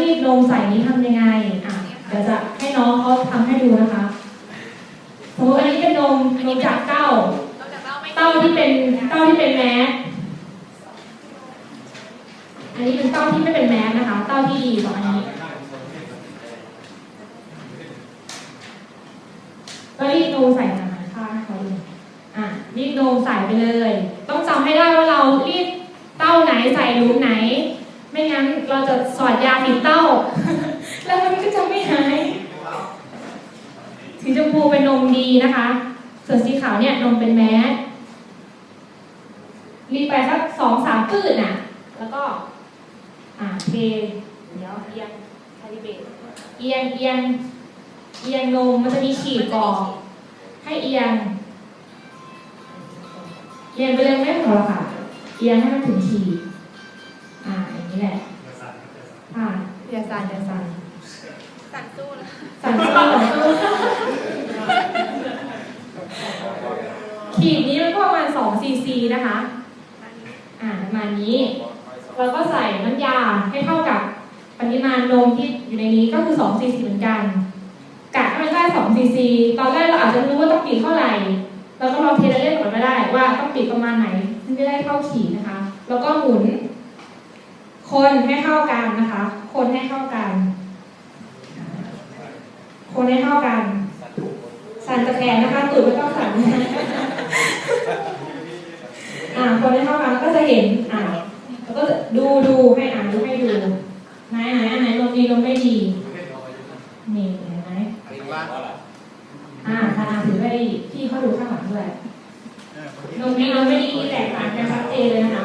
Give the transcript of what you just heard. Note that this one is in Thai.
รีดนมใส่นี้ทำยังไงอะเดี๋ยวจะให้น้องเขาทำให้ดูนะคะสมมติอันนี้เป็นนมนมจากเต้า เต้าที่เป็นเต้าที่เป็นแมสอันนี้เป็นเต้าที่ไม่เป็นแมสนะคะ เต้าที่ดีกว่าอันนี้ก็รีดนมใส่มาค่ะให้เขาดูอะรีดนมใส่ไปเลย ต้องจำให้ได้ว่าเรารีดเต้าไหนใส่หลุมไหน เราจะสอดยาผิดเต้า แล้วมันก็จะไม่หาย สีชมพูเป็นนมดีนะคะ ส่วนสีขาวเนี่ยนมเป็นแมสรีไปสักสองสามปืดน่ะ แล้วก็ อ่าเทเดี๋ยวเอียงคาลิเบตเอียงเอียงเอียงนมมันจะมีขีดก่อนให้เอียง เอียงไปเลยไม่พอหรอกค่ะ เอียงให้มันถึงขีดอ่าอย่างนี้แหละ อ่าอย่าสั่นอย่าสั่นสั่นสู้นะสั่นสู้สั่นสู้ขีดนี้มันก็ประมาณ2ซีซีนะคะ อ่าประมาณนี้ เราก็ใส่น้ำยาให้เท่ากับปริมาณนมที่อยู่ในนี้ก็คือ2ซีซีเหมือนกันกะให้มันได้2ซีซีตอนแรกเราอาจจะไม่รู้ว่าต้องปิดเท่าไหร่เราก็ลองเทเล่นๆก่อนก็ได้ว่าต้องปิดประมาณไหนซึ่งจะได้เข้าขีดนะคะ แล้วก็หมุน คนให้เท่ากันนะคะ คนให้เท่ากัน คนให้เท่ากัน สันตะแคงนะคะตูดไม่ต้องสันอ่า คนให้เข้ากันแล้วก็จะเห็น อ่าแล้วก็ดูดูให้อ่านดูให้ดูไหนไหนอันไหนลมดีลมไม่ดี นี่เหนไหมอ่าทางถือไห้พี่เขาดูข้างหลังด้วยลมดีลมไม่ดีแตกต่างกันชัดเจนเลยนะคะ